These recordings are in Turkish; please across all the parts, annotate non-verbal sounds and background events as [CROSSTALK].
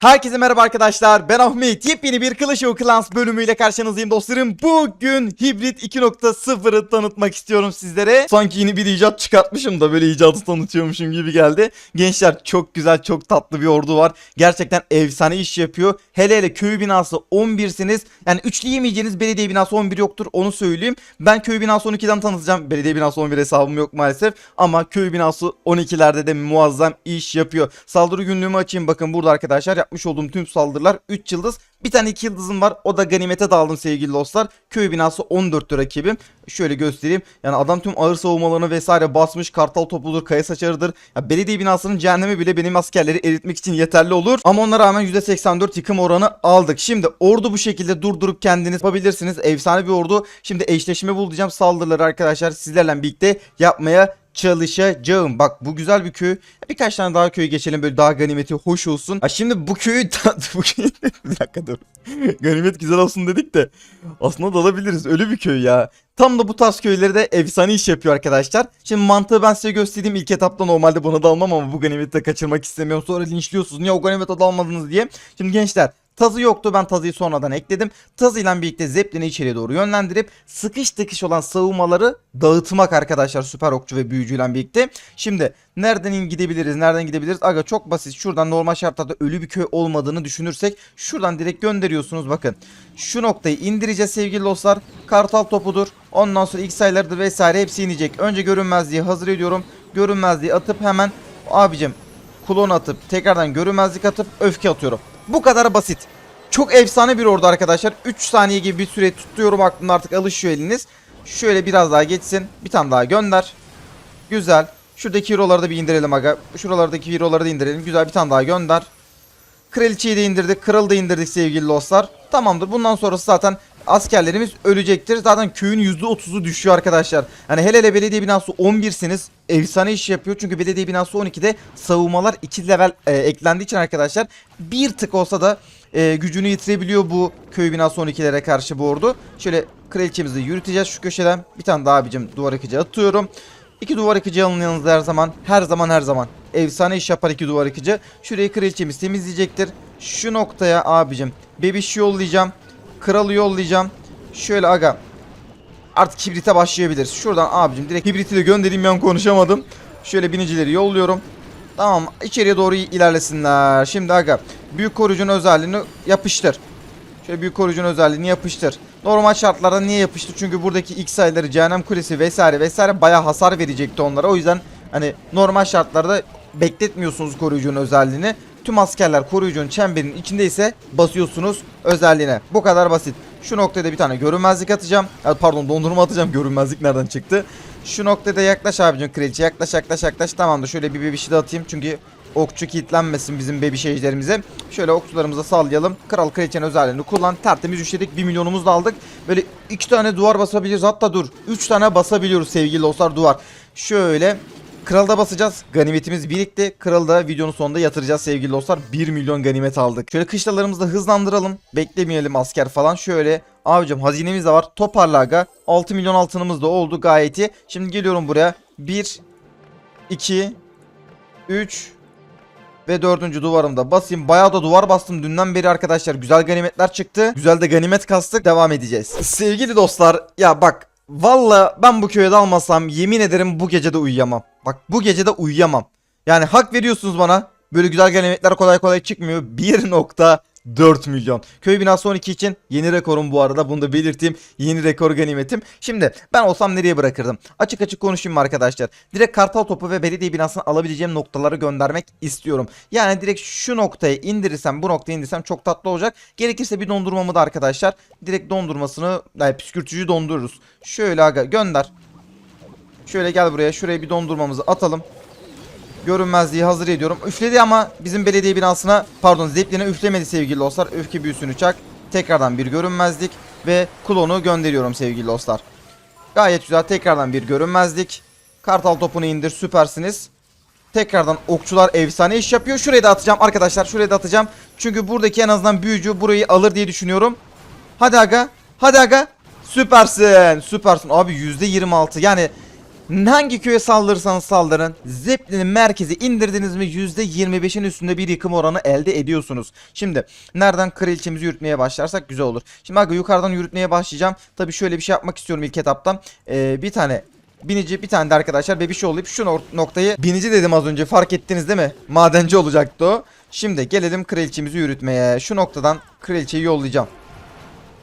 Herkese merhaba arkadaşlar. Ben Ahmet. Yepyeni bir Clash of Clans bölümüyle karşınızdayım dostlarım. Bugün Hibrit 2.0'ı tanıtmak istiyorum sizlere. Sanki yeni bir icat çıkartmışım da böyle icadı tanıtıyormuşum gibi geldi. Gençler çok güzel çok tatlı bir ordu var. Gerçekten efsane iş yapıyor. Hele hele köy binası 11'siniz Yani üçleyemeyeceğiniz belediye binası 11 yoktur onu söyleyeyim. Ben köy binası 12'den tanıtacağım. Belediye binası 11 hesabım yok maalesef. Ama köy binası 12'lerde de muazzam iş yapıyor. Saldırı günlüğümü açayım. Bakın burada arkadaşlar yapmış olduğum tüm saldırılar 3 yıldız. Bir tane 2 yıldızım var. O da ganimete dağıldım sevgili dostlar. Köy binası 14'tü rakibim. Şöyle göstereyim. Yani adam tüm ağır savunmalarını vesaire basmış. Kartal topudur, kaya saçarıdır. Ya belediye binasının cehennemi bile benim askerleri eritmek için yeterli olur. Ama ona rağmen %84 yıkım oranı aldık. Şimdi ordu bu şekilde durdurup kendiniz yapabilirsiniz. Efsane bir ordu. Şimdi eşleşme bulacağım saldırıları arkadaşlar sizlerle birlikte yapmaya çalışacağım. Bak bu güzel bir köy. Birkaç tane daha köy geçelim böyle daha ganimeti hoş olsun. Ha şimdi bu köyü [LAUGHS] [LAUGHS] bir dakika dur. Ganimet güzel olsun dedik de aslında da alabiliriz. Ölü bir köy ya. Tam da bu tarz köyleri de efsane iş yapıyor arkadaşlar. Şimdi mantığı ben size göstereyim ilk etapta normalde buna da almam ama bu ganimeti de kaçırmak istemiyorum. Sonra linçliyorsunuz niye o ganimete de almadınız diye. Şimdi gençler Tazı yoktu ben tazıyı sonradan ekledim. Tazı ile birlikte Zeppelin'i içeriye doğru yönlendirip sıkış tıkış olan savunmaları dağıtmak arkadaşlar süper okçu ve büyücüyle birlikte. Şimdi nereden gidebiliriz nereden gidebiliriz? Aga çok basit şuradan normal şartlarda ölü bir köy olmadığını düşünürsek şuradan direkt gönderiyorsunuz bakın. Şu noktayı indireceğiz sevgili dostlar. Kartal topudur. Ondan sonra ilk sayılarıdır vesaire hepsi inecek. Önce görünmezliği hazır ediyorum. Görünmezliği atıp hemen abicim klon atıp tekrardan görünmezlik atıp öfke atıyorum. Bu kadar basit. Çok efsane bir ordu arkadaşlar. 3 saniye gibi bir süre tutuyorum aklımda artık alışıyor eliniz. Şöyle biraz daha geçsin. Bir tane daha gönder. Güzel. Şuradaki hero'ları da bir indirelim aga. Şuralardaki hero'ları da indirelim. Güzel bir tane daha gönder. Kraliçeyi de indirdik. Kralı da indirdik sevgili dostlar. Tamamdır. Bundan sonrası zaten askerlerimiz ölecektir. Zaten köyün %30'u düşüyor arkadaşlar. Hani hele hele belediye binası 11'siniz. Efsane iş yapıyor. Çünkü belediye binası 12'de savunmalar 2 level e, eklendiği için arkadaşlar bir tık olsa da e, gücünü yitirebiliyor bu köy binası 12'lere karşı bu ordu. Şöyle kraliçemizi yürüteceğiz şu köşeden. Bir tane daha abicim duvar yıkıcı atıyorum. İki duvar yıkıcı alın yanınızda her zaman. Her zaman her zaman. Efsane iş yapar iki duvar yıkıcı. Şurayı kraliçemiz temizleyecektir. Şu noktaya abicim bebiş yollayacağım. Kralı yollayacağım. Şöyle aga. Artık kibrite başlayabiliriz. Şuradan abicim direkt kibriti de göndereyim ben konuşamadım. Şöyle binicileri yolluyorum. Tamam içeriye doğru ilerlesinler. Şimdi aga büyük koruyucunun özelliğini yapıştır. Şöyle büyük koruyucunun özelliğini yapıştır. Normal şartlarda niye yapıştır? Çünkü buradaki ilk sayıları cehennem kulesi vesaire vesaire bayağı hasar verecekti onlara. O yüzden hani normal şartlarda bekletmiyorsunuz koruyucunun özelliğini. Tüm askerler koruyucunun çemberinin içindeyse basıyorsunuz özelliğine. Bu kadar basit. Şu noktada bir tane görünmezlik atacağım. Pardon dondurma atacağım. [LAUGHS] Görünmezlik nereden çıktı? Şu noktada yaklaş abicim kraliçe. Yaklaş yaklaş yaklaş. Tamamdır. Şöyle bir bebişi de atayım. Çünkü okçu kilitlenmesin bizim bebiş ejderimize. Şöyle okçularımıza sallayalım. Kral kraliçenin özelliğini kullan. Tertemiz üçledik. 1 milyonumuz da aldık. Böyle iki tane duvar basabiliriz. Hatta dur. 3 tane basabiliyoruz sevgili dostlar duvar. Şöyle Kralda basacağız. Ganimetimiz birikti. Kralı da videonun sonunda yatıracağız sevgili dostlar. 1 milyon ganimet aldık. Şöyle kışlalarımızı da hızlandıralım. Beklemeyelim asker falan. Şöyle abicim hazinemiz de var. Toparla aga. 6 milyon altınımız da oldu gayet iyi. Şimdi geliyorum buraya. 1 2 3 ve dördüncü duvarımda basayım. Bayağı da duvar bastım dünden beri arkadaşlar. Güzel ganimetler çıktı. Güzel de ganimet kastık. Devam edeceğiz. Sevgili dostlar ya bak Valla ben bu köye dalmasam yemin ederim bu gece de uyuyamam. Bak bu gece de uyuyamam. Yani hak veriyorsunuz bana. Böyle güzel ganimetler kolay kolay çıkmıyor. 1.4 milyon. Köy binası 12 için yeni rekorum bu arada. Bunu da belirteyim. Yeni rekor ganimetim. Şimdi ben olsam nereye bırakırdım? Açık açık konuşayım arkadaşlar. Direkt kartal topu ve belediye binasını alabileceğim noktaları göndermek istiyorum. Yani direkt şu noktaya indirirsem bu noktaya indirsem çok tatlı olacak. Gerekirse bir dondurmamı da arkadaşlar. Direkt dondurmasını yani püskürtücü dondururuz. Şöyle aga gönder. Şöyle gel buraya. Şuraya bir dondurmamızı atalım. Görünmezliği hazır ediyorum. Üfledi ama bizim belediye binasına pardon Zeppelin'e üflemedi sevgili dostlar. Öfke büyüsünü çak. Tekrardan bir görünmezlik ve klonu gönderiyorum sevgili dostlar. Gayet güzel. Tekrardan bir görünmezlik. Kartal topunu indir. Süpersiniz. Tekrardan okçular efsane iş yapıyor. Şuraya da atacağım arkadaşlar. Şuraya da atacağım. Çünkü buradaki en azından büyücü burayı alır diye düşünüyorum. Hadi aga. Hadi aga. Süpersin. Süpersin. Abi %26. Yani Hangi köye saldırırsanız saldırın Zeppelin'in merkezi indirdiniz mi %25'in üstünde bir yıkım oranı elde ediyorsunuz. Şimdi nereden kraliçemizi yürütmeye başlarsak güzel olur. Şimdi aga yukarıdan yürütmeye başlayacağım. Tabi şöyle bir şey yapmak istiyorum ilk etapta. Ee, bir tane binici bir tane de arkadaşlar bebiş yollayıp şu noktayı binici dedim az önce fark ettiniz değil mi? Madenci olacaktı o. Şimdi gelelim kraliçemizi yürütmeye. Şu noktadan kraliçeyi yollayacağım.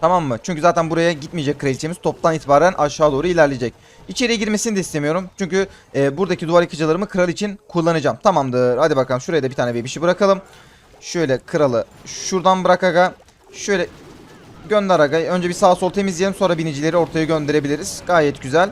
Tamam mı? Çünkü zaten buraya gitmeyecek kraliçemiz. Toptan itibaren aşağı doğru ilerleyecek. İçeriye girmesini de istemiyorum. Çünkü e, buradaki duvar yıkıcılarımı kral için kullanacağım. Tamamdır. Hadi bakalım şuraya da bir tane bebişi bırakalım. Şöyle kralı şuradan bırak aga. Şöyle gönder aga. Önce bir sağ sol temizleyelim sonra binicileri ortaya gönderebiliriz. Gayet güzel.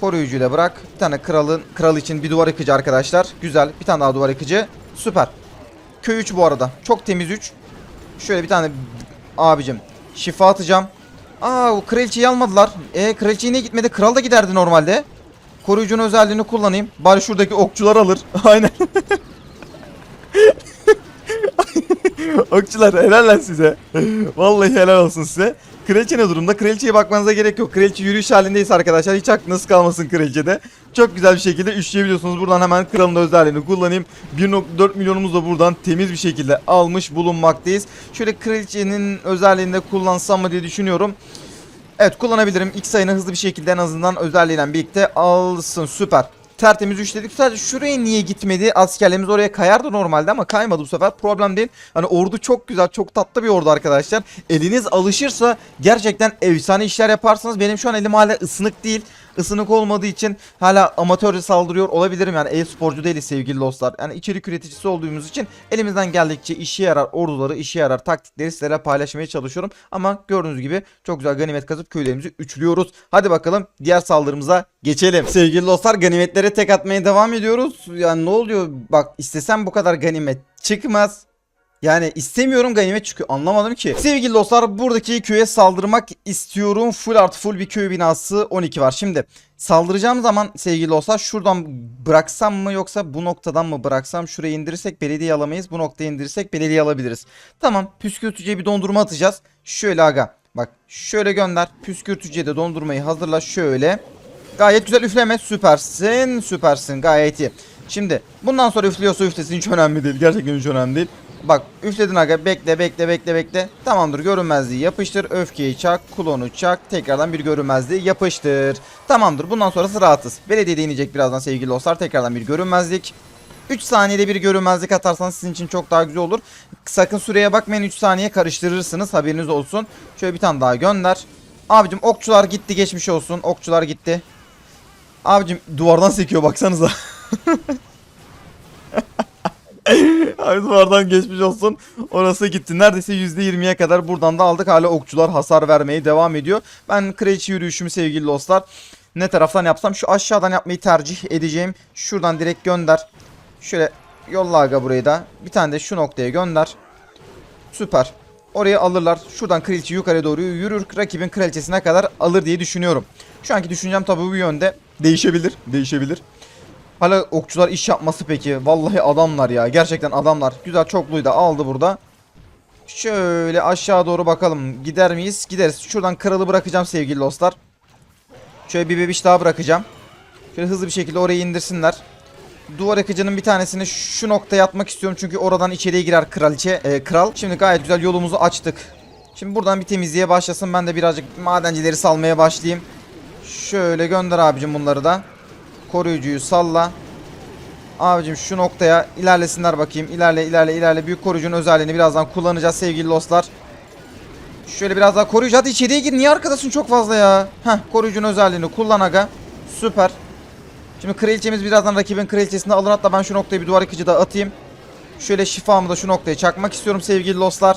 Koruyucuyla bırak. Bir tane kralın kral için bir duvar yıkıcı arkadaşlar. Güzel. Bir tane daha duvar yıkıcı. Süper. Köy 3 bu arada. Çok temiz 3. Şöyle bir tane abicim şifa atacağım. Aa o kraliçeyi almadılar. E kraliçeyi niye gitmedi? Kral da giderdi normalde. Koruyucunun özelliğini kullanayım. Bari şuradaki okçular alır. [LAUGHS] Aynen. [LAUGHS] Okçular helal lan size. Vallahi helal olsun size. Kraliçe ne durumda? Kraliçeye bakmanıza gerek yok. Kraliçe yürüyüş halindeyiz arkadaşlar. Hiç aklınız kalmasın kraliçede. Çok güzel bir şekilde üçleyebiliyorsunuz. Buradan hemen kralın özelliğini kullanayım. 1.4 milyonumuz da buradan temiz bir şekilde almış bulunmaktayız. Şöyle kraliçenin özelliğini de kullansam mı diye düşünüyorum. Evet kullanabilirim. X sayını hızlı bir şekilde en azından özelliğiyle birlikte alsın. Süper. Tertemiz üçledik. Sadece şuraya niye gitmedi? Askerlerimiz oraya kayardı normalde ama kaymadı bu sefer. Problem değil. Hani ordu çok güzel, çok tatlı bir ordu arkadaşlar. Eliniz alışırsa gerçekten efsane işler yaparsınız. Benim şu an elim hala ısınık değil. Isınık olmadığı için hala amatörce saldırıyor olabilirim. Yani e-sporcu değiliz sevgili dostlar. Yani içerik üreticisi olduğumuz için elimizden geldikçe işe yarar orduları, işe yarar taktikleri sizlere paylaşmaya çalışıyorum. Ama gördüğünüz gibi çok güzel ganimet kazıp köylerimizi üçlüyoruz. Hadi bakalım diğer saldırımıza geçelim. Sevgili dostlar ganimetlere tek atmaya devam ediyoruz. Yani ne oluyor? Bak istesem bu kadar ganimet çıkmaz. Yani istemiyorum ganimet çıkıyor anlamadım ki. Sevgili dostlar buradaki köye saldırmak istiyorum. Full artı full bir köy binası 12 var. Şimdi saldıracağım zaman sevgili dostlar şuradan bıraksam mı yoksa bu noktadan mı bıraksam şuraya indirirsek belediye alamayız. Bu noktaya indirirsek belediye alabiliriz. Tamam püskürtücüye bir dondurma atacağız. Şöyle aga bak şöyle gönder. Püskürtücüye de dondurmayı hazırla şöyle. Gayet güzel üfleme süpersin süpersin gayet iyi. Şimdi bundan sonra üflüyorsa üflesin hiç önemli değil. Gerçekten hiç önemli değil. Bak üfledin aga bekle bekle bekle bekle. Tamamdır görünmezliği yapıştır. Öfkeyi çak. Klonu çak. Tekrardan bir görünmezliği yapıştır. Tamamdır bundan sonrası rahatız. Belediyede inecek birazdan sevgili dostlar. Tekrardan bir görünmezlik. 3 saniyede bir görünmezlik atarsanız sizin için çok daha güzel olur. Sakın süreye bakmayın 3 saniye karıştırırsınız haberiniz olsun. Şöyle bir tane daha gönder. Abicim okçular gitti geçmiş olsun. Okçular gitti. Abicim duvardan sekiyor baksanıza. [LAUGHS] Abi duvardan geçmiş olsun. Orası gitti. Neredeyse %20'ye kadar buradan da aldık. Hala okçular hasar vermeye devam ediyor. Ben kraliçe yürüyüşümü sevgili dostlar. Ne taraftan yapsam şu aşağıdan yapmayı tercih edeceğim. Şuradan direkt gönder. Şöyle yolla aga burayı da. Bir tane de şu noktaya gönder. Süper. Orayı alırlar. Şuradan kraliçe yukarı doğru yürür. Rakibin kraliçesine kadar alır diye düşünüyorum. Şu anki düşüncem tabii bu yönde. Değişebilir. Değişebilir. Hala okçular iş yapması peki. Vallahi adamlar ya. Gerçekten adamlar. Güzel çokluyu da aldı burada. Şöyle aşağı doğru bakalım. Gider miyiz? Gideriz. Şuradan kralı bırakacağım sevgili dostlar. Şöyle bir bebiş daha bırakacağım. Şöyle hızlı bir şekilde oraya indirsinler. Duvar yakıcının bir tanesini şu noktaya atmak istiyorum. Çünkü oradan içeriye girer kraliçe, e, kral. Şimdi gayet güzel yolumuzu açtık. Şimdi buradan bir temizliğe başlasın. Ben de birazcık madencileri salmaya başlayayım. Şöyle gönder abicim bunları da. Koruyucuyu salla. Abicim şu noktaya ilerlesinler bakayım. İlerle ilerle ilerle. Büyük koruyucunun özelliğini birazdan kullanacağız sevgili dostlar. Şöyle biraz daha koruyucu. Hadi içeriye gir. Niye arkadasın çok fazla ya? Heh koruyucunun özelliğini kullan aga. Süper. Şimdi kraliçemiz birazdan rakibin kraliçesini alır. Hatta ben şu noktaya bir duvar yıkıcı da atayım. Şöyle şifamı da şu noktaya çakmak istiyorum sevgili dostlar.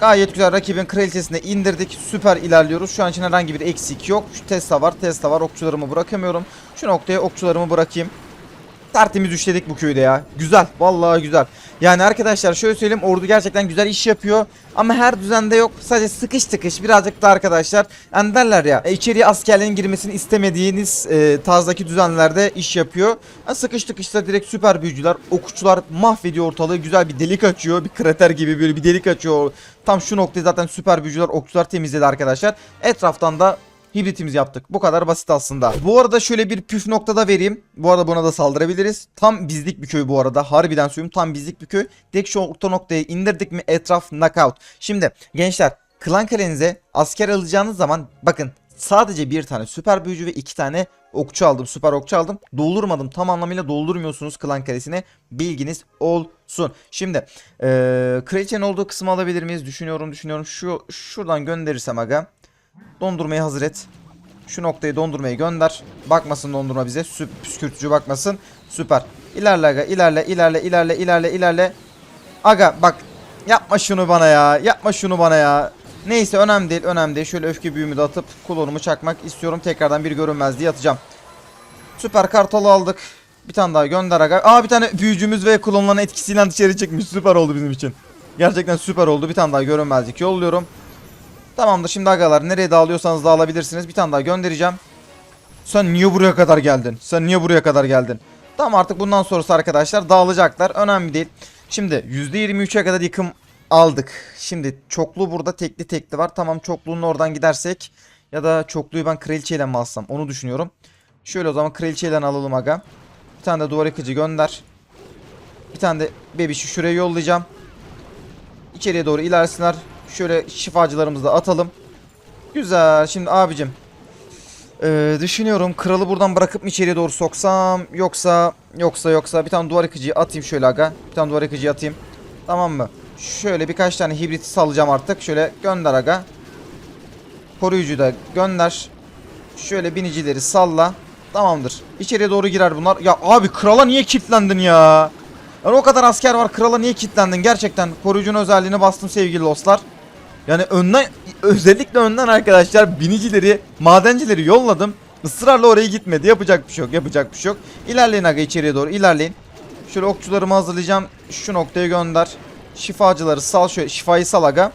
Gayet güzel rakibin kraliçesine indirdik. Süper ilerliyoruz. Şu an için herhangi bir eksik yok. Şu Tesla var. Tesla var. Okçularımı bırakamıyorum. Şu noktaya okçularımı bırakayım. Tertemiz üçledik bu köyde ya. Güzel. Vallahi güzel. Yani arkadaşlar şöyle söyleyeyim ordu gerçekten güzel iş yapıyor. Ama her düzende yok. Sadece sıkış tıkış birazcık da arkadaşlar. Yani derler ya e, içeriye askerlerin girmesini istemediğiniz e, tarzdaki düzenlerde iş yapıyor. Yani sıkış tıkışta direkt süper büyücüler, okçular mahvediyor ortalığı. Güzel bir delik açıyor. Bir krater gibi böyle bir delik açıyor. Tam şu noktayı zaten süper büyücüler, okçular temizledi arkadaşlar. Etraftan da Hibritimizi yaptık. Bu kadar basit aslında. Bu arada şöyle bir püf noktada vereyim. Bu arada buna da saldırabiliriz. Tam bizlik bir köy bu arada. Harbiden söylüyorum tam bizlik bir köy. Direkt şu orta noktaya indirdik mi etraf knockout. Şimdi gençler klan kalenize asker alacağınız zaman bakın sadece bir tane süper büyücü ve iki tane okçu aldım. Süper okçu aldım. Doldurmadım. Tam anlamıyla doldurmuyorsunuz klan kalesine. Bilginiz olsun. Şimdi eee kraliçenin olduğu kısmı alabilir miyiz? Düşünüyorum düşünüyorum. Şu şuradan gönderirsem aga. Dondurmayı hazır et. Şu noktayı dondurmayı gönder. Bakmasın dondurma bize. Süp, püskürtücü bakmasın. Süper. İlerle aga. ilerle ilerle ilerle ilerle ilerle. Aga bak. Yapma şunu bana ya. Yapma şunu bana ya. Neyse önemli değil önemli değil. Şöyle öfke büyümü de atıp klonumu çakmak istiyorum. Tekrardan bir görünmezliği atacağım. Süper kartalı aldık. Bir tane daha gönder aga. Aa bir tane büyücümüz ve klonların etkisiyle dışarı çıkmış. Süper oldu bizim için. Gerçekten süper oldu. Bir tane daha görünmezlik yolluyorum. Tamamdır şimdi agalar nereye dağılıyorsanız dağılabilirsiniz. Bir tane daha göndereceğim. Sen niye buraya kadar geldin? Sen niye buraya kadar geldin? Tamam artık bundan sonrası arkadaşlar dağılacaklar. Önemli değil. Şimdi %23'e kadar yıkım aldık. Şimdi çoklu burada tekli tekli var. Tamam çokluğun oradan gidersek ya da çokluyu ben kraliçeyle mi alsam onu düşünüyorum. Şöyle o zaman kraliçeyle alalım aga. Bir tane de duvar yıkıcı gönder. Bir tane de bebişi şuraya yollayacağım. İçeriye doğru ilerlesinler. Şöyle şifacılarımızı da atalım. Güzel. Şimdi abicim. Ee, düşünüyorum kralı buradan bırakıp mı içeriye doğru soksam yoksa yoksa yoksa bir tane duvar yıkıcıyı atayım şöyle aga. Bir tane duvar yıkıcıyı atayım. Tamam mı? Şöyle birkaç tane hibrit salacağım artık. Şöyle gönder aga. Koruyucu da gönder. Şöyle binicileri salla. Tamamdır. İçeriye doğru girer bunlar. Ya abi krala niye kilitlendin ya? Yani o kadar asker var krala niye kilitlendin? Gerçekten koruyucunun özelliğini bastım sevgili dostlar. Yani önden özellikle önden arkadaşlar binicileri, madencileri yolladım. Israrla oraya gitmedi. Yapacak bir şey yok. Yapacak bir şey yok. İlerleyin aga içeriye doğru ilerleyin. Şöyle okçularımı hazırlayacağım. Şu noktaya gönder. Şifacıları sal şöyle şifayı sal aga.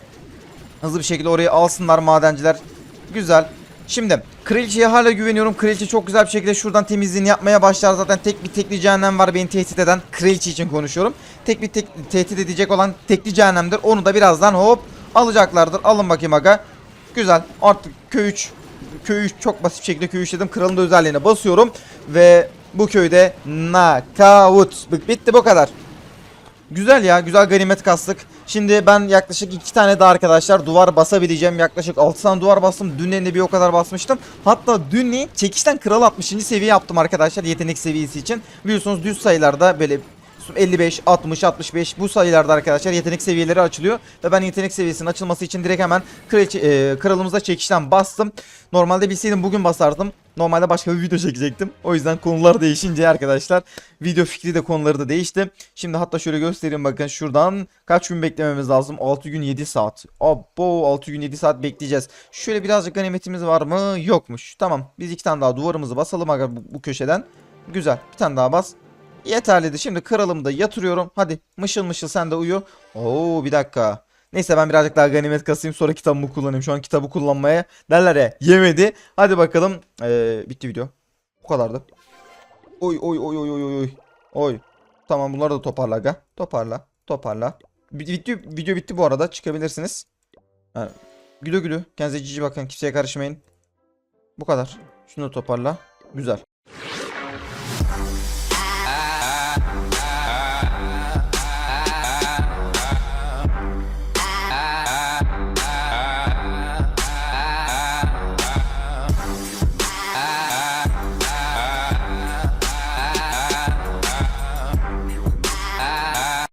Hızlı bir şekilde orayı alsınlar madenciler. Güzel. Şimdi kraliçeye hala güveniyorum. Kraliçe çok güzel bir şekilde şuradan temizliğini yapmaya başlar. Zaten tek bir tekli cehennem var beni tehdit eden. Kraliçe için konuşuyorum. Tek bir tek, tehdit edecek olan tekli cehennemdir. Onu da birazdan hop alacaklardır. Alın bakayım aga. Güzel. Artık köy 3 köy 3 çok basit bir şekilde köy 3 dedim. Kralın da özelliğine basıyorum. Ve bu köyde knockout. Bitti bu kadar. Güzel ya güzel ganimet kastık. Şimdi ben yaklaşık iki tane daha arkadaşlar duvar basabileceğim. Yaklaşık 6 tane duvar bastım. Dün de bir o kadar basmıştım. Hatta dün çekişten kral 60. seviye yaptım arkadaşlar yetenek seviyesi için. Biliyorsunuz düz sayılarda böyle 55, 60, 65 bu sayılarda arkadaşlar yetenek seviyeleri açılıyor. Ve ben yetenek seviyesinin açılması için direkt hemen kraliçe, e, kralımıza çekişten bastım. Normalde bilseydim bugün basardım. Normalde başka bir video çekecektim. O yüzden konular değişince arkadaşlar video fikri de konuları da değişti. Şimdi hatta şöyle göstereyim bakın şuradan kaç gün beklememiz lazım? 6 gün 7 saat. Abo 6 gün 7 saat bekleyeceğiz. Şöyle birazcık ganimetimiz var mı? Yokmuş. Tamam biz iki tane daha duvarımızı basalım aga bu, bu köşeden. Güzel bir tane daha bas. Yeterliydi. Şimdi kralımı da yatırıyorum. Hadi mışıl mışıl sen de uyu. Oo bir dakika. Neyse ben birazcık daha ganimet kasayım sonra kitabımı kullanayım. Şu an kitabı kullanmaya derler ya yemedi. Hadi bakalım. Ee, bitti video. Bu kadardı. Oy oy oy oy oy oy. Oy. Tamam bunları da toparla aga. Toparla. Toparla. Bi- Video, bitti bu arada. Çıkabilirsiniz. Ha, Gülü gülü. Kendinize cici bakın. Kimseye karışmayın. Bu kadar. Şunu da toparla. Güzel.